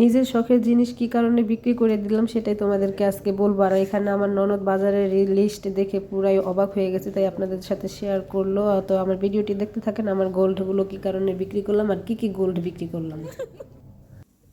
নিজের শখের জিনিস কি কারণে বিক্রি করে দিলাম সেটাই তোমাদেরকে আজকে বলব। আর এখানে আমার ননদ বাজারের লিস্ট দেখে পুরাই অবাক হয়ে গেছে, তাই আপনাদের সাথে শেয়ার করল। তো আমার ভিডিওটি দেখতে থাকেন, আমার গোল্ডগুলো কি কারণে বিক্রি করলাম আর কি কি গোল্ড বিক্রি করলাম।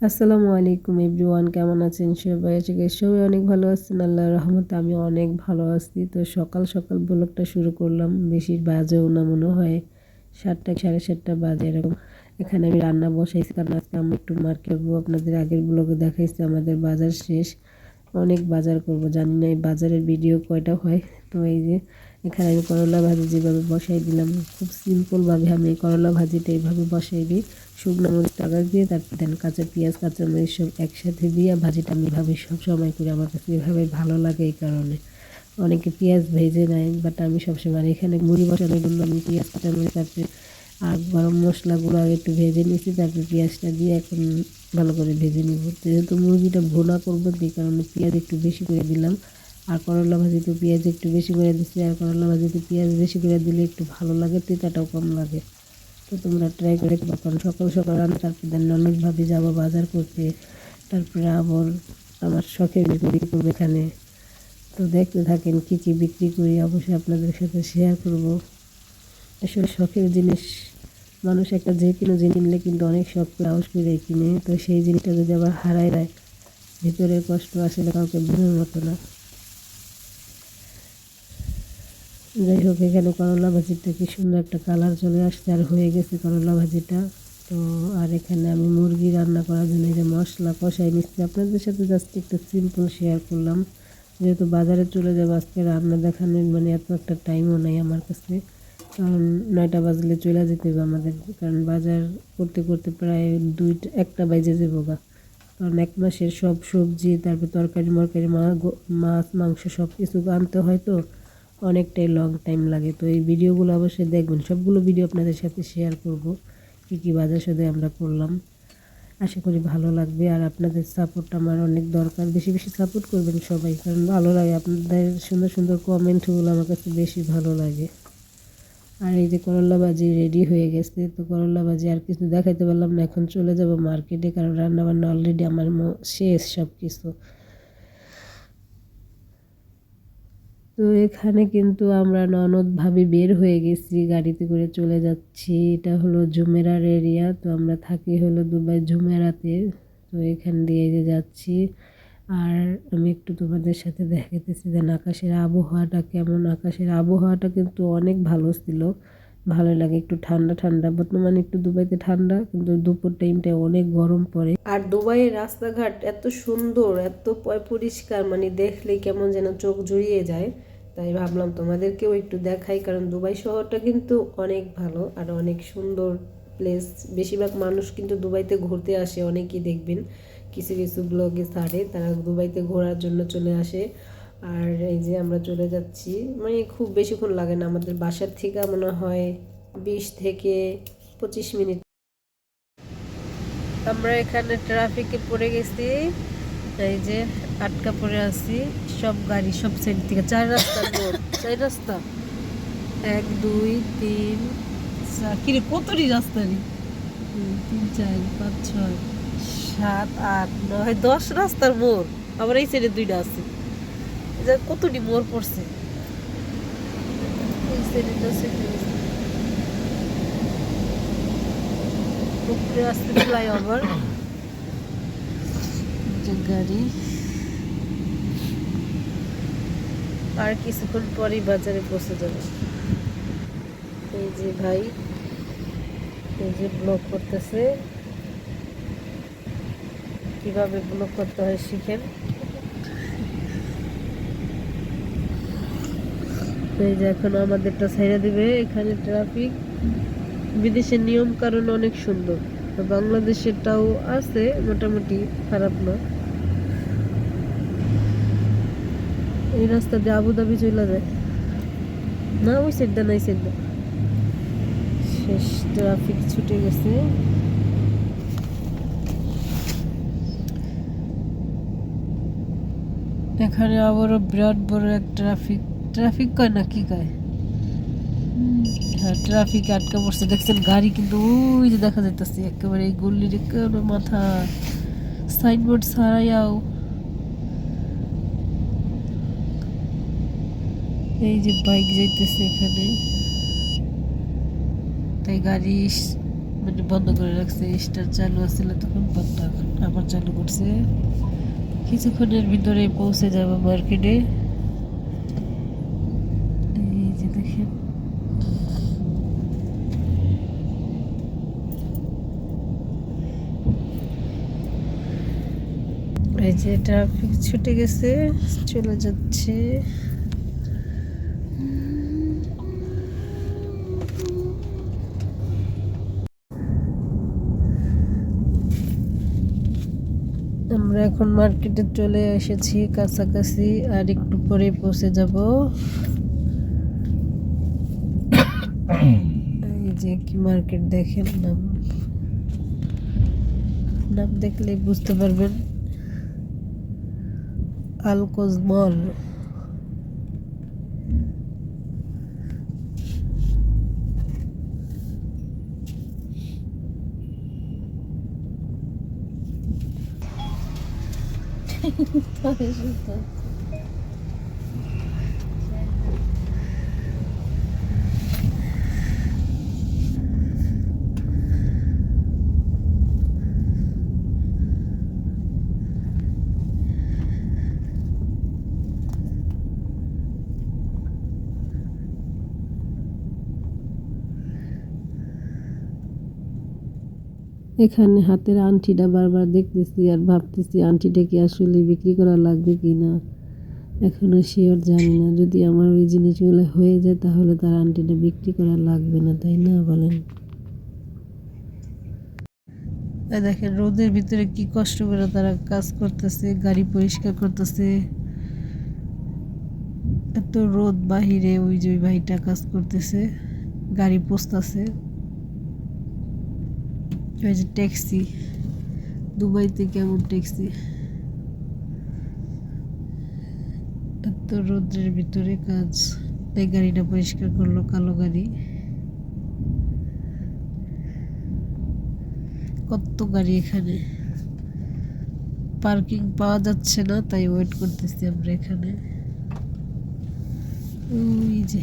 আসসালামু আলাইকুম এভরিওয়ান কেমন আছেন সবাই? আশা করি সবাই অনেক ভালো আছেন আল্লাহ রহমতে আমি অনেক ভালো আছি। তো সকাল সকাল ব্লগটা শুরু করলাম, বেশি বাজেও না মনে হয়, সাতটা সাড়ে সাতটা বাজে এরকম। এখানে আমি রান্না বসাইছি, কারণ আজকে আমি একটু মার্কেট আপনাদের আগের ব্লগে দেখাইছি, আমাদের বাজার শেষ। অনেক বাজার করব, জানি না এই বাজারের ভিডিও কয়টা হয়। তো এই যে, এখানে আমি করলা ভাজি যেভাবে বসাই দিলাম, খুব সিম্পলভাবে আমি এই করলা ভাজিটা এইভাবে বসাই দিই। শুকনো মরিচ টাকা দিয়ে তারপর দেন কাঁচা পেঁয়াজ, কাঁচা মরিচ সব একসাথে দিয়ে ভাজিটা আমি এভাবে সব সময় করি, আমার কাছে এভাবে ভালো লাগে এই কারণে। অনেকে পেঁয়াজ ভেজে নেয় বাট আমি সবসময় এখানে মুড়ি বসানোর জন্য আমি পেঁয়াজ, কাঁচা মরিচ তারপরে আর গরম মশলাগুলো আগে একটু ভেজে নিয়েছি, তারপরে পেঁয়াজটা দিয়ে এখন ভালো করে ভেজে নিব। যেহেতু মুরগিটা ভোনা করব সেই কারণে পেঁয়াজ একটু বেশি করে দিলাম। আর করলা ভাজিতে পেঁয়াজ একটু বেশি করে দিচ্ছি, আর করলা ভাজিতে পেঁয়াজ বেশি করে দিলে একটু ভালো লাগে, তেতাটাও কম লাগে। তো তোমরা ট্রাই করে কারণ সকাল সকাল রান্না তারপর দেন ননদ ভাবি যাব বাজার করতে, তারপরে আবার আমার শখের বিক্রি করব এখানে। তো দেখতে থাকেন কি কি বিক্রি করি, অবশ্যই আপনাদের সাথে শেয়ার করব। আসলে শখের জিনিস, মানুষ একটা যে কোনো জিনিস কিনলে কিন্তু অনেক শখ আউস করে কিনে। তো সেই জিনিসটা যদি আবার হারায় দেয় ভিতরের কষ্ট আসলে কাউকে বোঝার মতো না। যাই হোক, এখানে করলা ভাজিটা কি সুন্দর একটা কালার চলে আসছে আর হয়ে গেছে করলা ভাজিটা। তো আর এখানে আমি মুরগি রান্না করার জন্য এই যে মশলা কষাই নিচ্ছি। আপনাদের সাথে জাস্ট একটু সিম্পল শেয়ার করলাম। যেহেতু বাজারে চলে যাব, আজকে রান্না দেখানোর মানে এত একটা টাইমও নেই আমার কাছে। কারণ নয়টা বাজলে চলে যেতে হবে আমাদের, কারণ বাজার করতে করতে প্রায় দুইটা, একটা বাজে যাব গা। কারণ এক মাসের সব সবজি, তারপর তরকারি, মরকারি মাছ, মাংস সব কিছু আনতে হয় তো, অনেকটাই লং টাইম লাগে। তো এই ভিডিওগুলো অবশ্যই দেখবেন। সবগুলো ভিডিও আপনাদের সাথে শেয়ার করব, কী কী বাজার সাথে আমরা করলাম। আশা করি ভালো লাগবে, আর আপনাদের সাপোর্ট আমার অনেক দরকার। বেশি বেশি সাপোর্ট করবেন সবাই, কারণ ভালো লাগে। আপনাদের সুন্দর সুন্দর কমেন্টগুলো আমার কাছে বেশি ভালো লাগে। আর এই যে করলা ভাজি রেডি হয়ে গেছে, তো করলা ভাজি আর কিছু দেখাইতে পারলাম না, এখন চলে যাব মার্কেটে কারণ রান্না বান্না অলরেডি আমার শেষ সব কিছু তো এখানে কিন্তু আমরা ননদ ভাবি বের হয়ে গেছি, গাড়িতে করে চলে যাচ্ছি। এটা হলো জুমেরার এরিয়া তো আমরা থাকি হলো দুবাই জুমেরাতে তো এখান দিয়ে যে যাচ্ছি। আর আমি একটু তোমাদের সাথে দেখাতেছি যেন আকাশের আবহাওয়াটা কেমন। আকাশের আবহাওয়াটা কিন্তু অনেক ভালো ছিল। ভালো লাগে একটু ঠান্ডা ঠান্ডা। বর্তমানে একটু দুবাইতে ঠান্ডা, কিন্তু দুপুর টাইমটা অনেক গরম পড়ে। আর দুবাইয়ের রাস্তাঘাট এত সুন্দর, এত পরিষ্কার মানে দেখলেই কেমন যেন চোখ জুড়িয়ে যায়। তাই ভাবলাম তোমাদেরকেও একটু দেখাই, কারণ দুবাই শহরটা কিন্তু অনেক ভালো আর অনেক সুন্দর প্লেস বেশিরভাগ মানুষ কিন্তু দুবাইতে ঘুরতে আসে, অনেকেই দেখবেন। কিছু কিছু ব্লগে ছাড়ে, তারা দুবাইতে ঘোরার জন্য চলে আসে। আর এই যে আমরা চলে যাচ্ছি মানে খুব বেশিক্ষণ লাগে না আমাদের বাসার থেকে, মনে হয় বিশ থেকে পঁচিশ মিনিট। আমরা এখানে ট্রাফিকে পড়ে গেছি, এই যে আটকা পড়ে আছি, সব গাড়ি সব সাইড থেকে, চার রাস্তা চার রাস্তা। এক, দুই, তিন কিরে কতটি রাস্তা রে? তিন, চার, পাঁচ, ছয়। সাত, আট, নয়, দশ রাস্তার মোড়। আবার এই সাইডে দুইটা আছে। যা কতটি মোড় পড়ছে? গাড়ি। আর কিছুক্ষণ পরেই বাজারে পৌঁছে যাবে। এই যে ভাই, এই যে ব্লক করতেছে। কীভাবে ব্লক করতে হয় শিখেন। এই যে এখন আমাদেরটা ছাইড়া দিবে এখানে ট্রাফিক বিদেশের নিয়ম কারণ অনেক সুন্দর। বাংলাদেশেরটাও আছে, মোটামুটি খারাপ না। এই রাস্তা দিয়ে আবুধাবি চলে যায়। না, ওই সাইডটা নাই সাইডটা শেষ ট্রাফিক ছুটে গেছে। এখানে আবারও বিরাট বড় এক ট্রাফিক ট্রাফিক কয় না কি কয়? হ্যাঁ ট্রাফিক আটকা পড়ছে। দেখছেন গাড়ি কিন্তু ওই যে দেখা যাইতেছে, একেবারে এই গল্লির একেবারে মাথা। সাইনবোর্ড ছাড়াইয়াও। এই যে বাইক যাইতেছে এখানে। তাই গাড়ি মানে বন্ধ করে রাখছে। স্টার চালু আছিল তখন বন্ধ। আবার চালু করছে। কিছুক্ষণের ভিতরে পৌঁছে যাব মার্কেটে এই যে দেখেন। এই যে ট্রাফিক ছুটে গেছে, চলে যাচ্ছে। আমরা এখন মার্কেটে চলে এসেছি, কাছাকাছি, আর একটু পরে পৌঁছে যাব। এই যে কি মার্কেট দেখেন, নাম নাম দেখলে বুঝতে পারবেন। আলকোজ মল então ajudou. এখানে হাতের আংটিটা বারবার দেখতেছি আর ভাবতেছি আংটিটা কি আসলে বিক্রি করা লাগবে কি না? এখনও শিওর জানি না। যদি আমার ওই জিনিসগুলো হয়ে যায়, তাহলে তার আংটিটা বিক্রি করা লাগবে না, তাই না বলেন? দেখেন, রোদের ভিতরে কি কষ্ট করে তারা কাজ করতেছে, গাড়ি পরিষ্কার করতেছে। এত রোদ বাহিরে, ওই যে ভাইটা কাজ করতেছে, গাড়ি পোস্তাছে ওই ট্যাক্সি দুবাইতে কেমন ট্যাক্সি। এত রোদ্রের ভিতরে কাজ। এই গাড়িটা পরিষ্কার করল, কালো গাড়ি। কত গাড়ি এখানে। পার্কিং পাওয়া যাচ্ছে না, তাই ওয়েট করতেছি আমরা এখানে। ওই যে।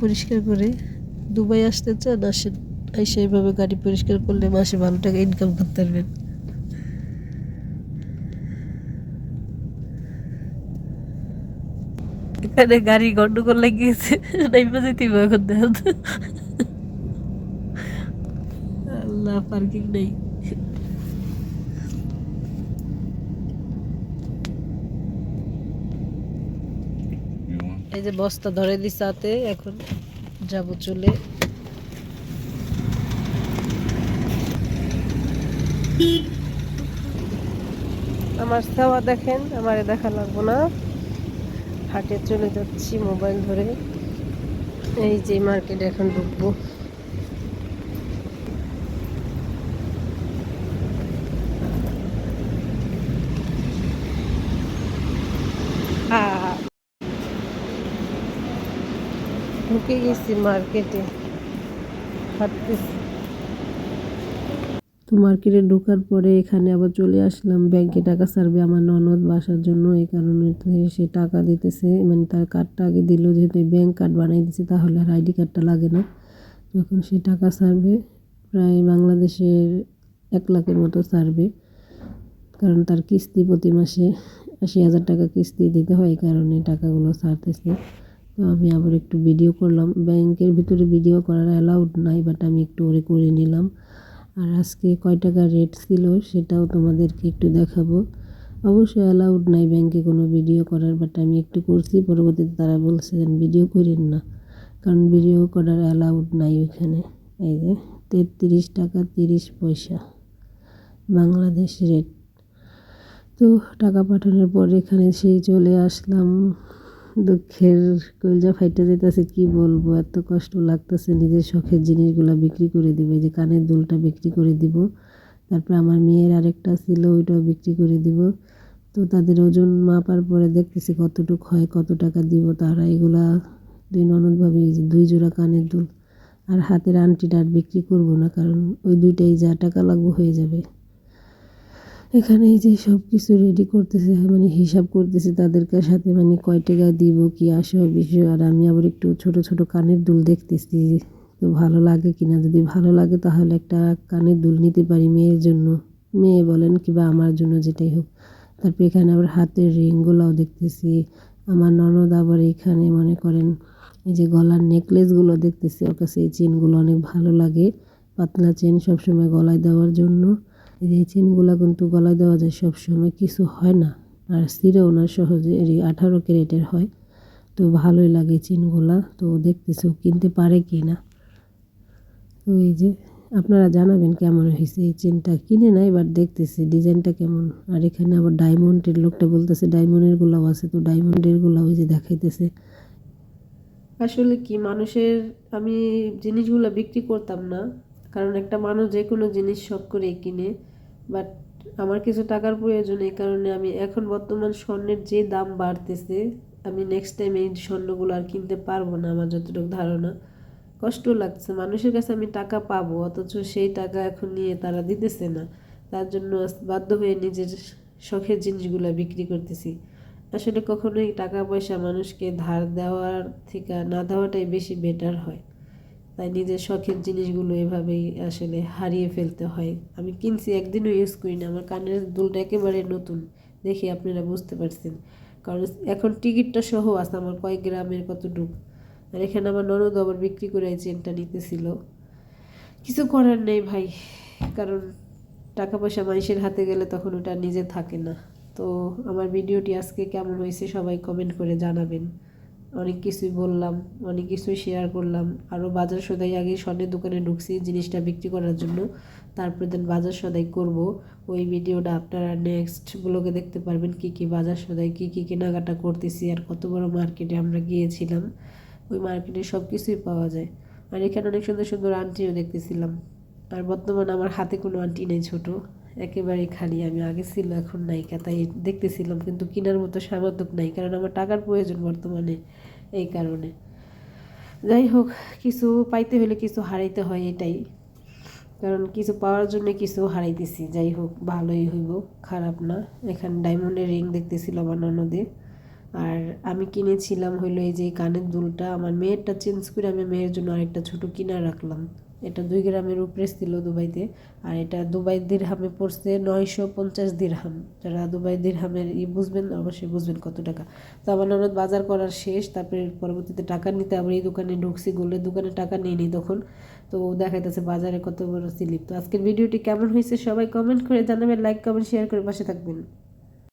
পরিষ্কার করে? দুবাই আসতে চান আসেন এসে এইভাবে গাড়ি পরিষ্কার করলে মাসে ভালো টাকা ইনকাম করতে পারবেন। এখানে গাড়ি গন্ডগোল লাগিয়েছে যেতে হবে এখন আল্লাহ পার্কিং নেই। এই যে বস্তা ধরে দিছে হাতে, এখন যাব চলে। আমার সেওয়া দেখেন, আমারে দেখা লাগবো না। হাটে চলে যাচ্ছি মোবাইল ধরে। এই যে মার্কেটে এখন ঢুকবো। ঢুকে গেছি মার্কেটে তো মার্কেটে ঢোকার পরে এখানে আবার চলে আসলাম। ব্যাংকে টাকা সারবে আমার ননদ বাসার জন্য। এই কারণে তো সে টাকা দিতেছে। মানে তার কার্ডটা আগে দিল যেহেতু ব্যাংক কার্ড বানাই দিছে, তাহলে আর আইডি কার্ডটা লাগে না। যখন সে টাকা সারবে প্রায় বাংলাদেশের এক লাখের মতো সারবে কারণ তার কিস্তি প্রতি মাসে আশি হাজার টাকা কিস্তি দিতে হয় এই কারণে টাকাগুলো সারতেছে তো আমি আবার একটু ভিডিও করলাম। ব্যাংকের ভিতরে ভিডিও করার অ্যালাউড নাই বাট আমি একটু ওরে করে নিলাম। আর আজকে কয় টাকা রেট ছিল সেটাও তোমাদেরকে একটু দেখাবো। অবশ্যই অ্যালাউড নাই ব্যাংকে কোনো ভিডিও করার বাট আমি একটু করছি। পরবর্তীতে তারা বলছেন ভিডিও করেন না, কারণ ভিডিও করার অ্যালাউড নাই ওখানে। এই যে, তেত্রিশ টাকা তিরিশ পয়সা বাংলাদেশ রেট তো টাকা পাঠানোর পর এখানে সেই চলে আসলাম। দুঃখের কলজা ফাইটে যেতেছে কি বলব? এত কষ্ট লাগতেছে নিজের শখের জিনিসগুলো বিক্রি করে দিব যে কানের দুলটা বিক্রি করে দিব। তারপর আমার মেয়ের আরেকটা ছিল, ওইটাও বিক্রি করে দিব। তো তাদের ওজন মাপার পরে দেখতেছি কতটুক হয়, কত টাকা দিব তারা, এগুলা দুই ননদ ভাবি দুই জোড়া কানের দুল। আর হাতের আংটিটা আর বিক্রি করব না, কারণ ওই দুইটাই যা টাকা লাগবে হয়ে যাবে। এখানে এই যে সব কিছু রেডি করতেছে মানে হিসাব করতেছে তাদেরকে সাথে মানে কয় টাকা দিব, কি আসে বিষয়, আর আমি আবার একটু ছোট ছোট কানের দুল দেখতেছি, তো ভালো লাগে কিনা? যদি ভালো লাগে তাহলে একটা কানের দুল নিতে পারি মেয়ের জন্য। মেয়ে বলেন কিংবা আমার জন্য যেটাই হোক। তারপর এখানে আবার হাতের রিংগুলোও দেখতেছি। আমার ননদ আবার এখানে মনে করেন এই যে গলার নেকলেসগুলো দেখতেছি, ওর কাছে এই চেনগুলো অনেক ভালো লাগে। পাতলা চেন সবসময় গলায় দেওয়ার জন্য। এই চেনগুলো কিন্তু গলায় দেওয়া যায় সবসময়, কিছু হয় না। আর স্থিরেও ওনার সহজে এর আঠারো ক্যারেটের হয়। তো ভালোই লাগে চেনগুলা। তো দেখতেছি, কিনতে পারে কি না তো এই যে, আপনারা জানাবেন কেমন হয়েছে এই চেনটা। কিনে নাই এবার দেখতেছি ডিজাইনটা কেমন। আর এখানে আবার ডায়মন্ডের লোকটা বলতেছে ডায়মন্ডের গুলাও আছে। তো ডায়মন্ডের গুলাও ওই যে দেখাইতেছে। আসলে কি, মানুষের, আমি জিনিসগুলো বিক্রি করতাম না। কারণ একটা মানুষ যে কোনো জিনিস শখ করে কিনে। বাট আমার কিছু টাকার প্রয়োজন এই কারণে আমি এখন বর্তমান স্বর্ণের যে দাম বাড়তেছে, আমি নেক্সট টাইম এই স্বর্ণগুলো আর কিনতে পারব না আমার যতটুকু ধারণা। কষ্ট লাগছে। মানুষের কাছে আমি টাকা পাবো, অথচ সেই টাকা এখন নিয়ে তারা দিতেছে না। তার জন্য বাধ্য হয়ে নিজের শখের জিনিসগুলো বিক্রি করতেছি। আসলে কখনোই টাকা পয়সা মানুষকে ধার দেওয়ার থেকে না দেওয়াটাই বেশি বেটার হয়। তাই নিজের শখের জিনিসগুলো এভাবেই আসলে হারিয়ে ফেলতে হয়। আমি কিনছি, একদিনও ইউজ করি না আমার কানের দুলটা একেবারে নতুন। দেখে আপনারা বুঝতে পারছেন। কারণ এখন টিকিটটা সহ আছে আমার কয়েক গ্রামের কত ডুব আর এখানে আমার ননদ আবার বিক্রি করে এই চেনটা নিতেছিল। কিছু করার নেই ভাই। কারণ টাকা পয়সা মানুষের হাতে গেলে তখন ওটা নিজে থাকে না। তো আমার ভিডিওটি আজকে কেমন হয়েছে সবাই কমেন্ট করে জানাবেন। অনেক কিছুই বললাম, অনেক কিছুই শেয়ার করলাম। আরও বাজার সদাই আগে স্বর্ণের দোকানে ঢুকছি জিনিসটা বিক্রি করার জন্য। তারপরে দেন বাজার সদাই করব। ওই ভিডিওটা আপনারা নেক্সট ব্লগে দেখতে পারবেন কি কি বাজার সদাই, কি কী কেনাকাটা করতেছি আর কত বড় মার্কেটে আমরা গিয়েছিলাম। ওই মার্কেটে সব কিছুই পাওয়া যায়। আর এখানে অনেক সুন্দর সুন্দর আন্টিও দেখতেছিলাম। আর বর্তমানে আমার হাতে কোনো আন্টি নেই ছোট। একেবারেই খালি। আমি আগে ছিল, এখন নাই তাই দেখতেছিলাম, কিন্তু কেনার মতো সামর্থ্য নাই, কারণ আমার টাকার প্রয়োজন বর্তমানে এই কারণে। যাই হোক, কিছু পাইতে হলে কিছু হারাইতে হয় এটাই। কারণ কিছু পাওয়ার জন্য কিছু হারাইতেছি, যাই হোক, ভালোই হইব, খারাপ না। এখানে ডায়মন্ডের রিং দেখতেছিল আমার ননদে। আর আমি কিনেছিলাম হইল এই যে কানের দুলটা, আমার মেয়েরটা চেঞ্জ করে আমি মেয়ের জন্য আরেকটা ছোট কিনা রাখলাম। এটা দুই গ্রামের উপরে ছিল দুবাইতে, আর এটা দুবাই দিরহামে পড়ছে নয়শো পঞ্চাশ দিরহাম। যারা দুবাই দিরহামের ই বুঝবেন, অবশ্যই বুঝবেন কত টাকা। তো আমার ননদ বাজার করার শেষ, তারপরে পরবর্তীতে টাকা নিতে আবার এই দোকানে ঢুকছি গোল্ডের দোকানে টাকা নিয়ে নিই তখন। তো দেখাইতেছে বাজারে কত বড় স্লিপ। তো আজকের ভিডিওটি কেমন হয়েছে সবাই কমেন্ট করে জানাবেন লাইক কমেন্ট শেয়ার করে পাশে থাকবেন।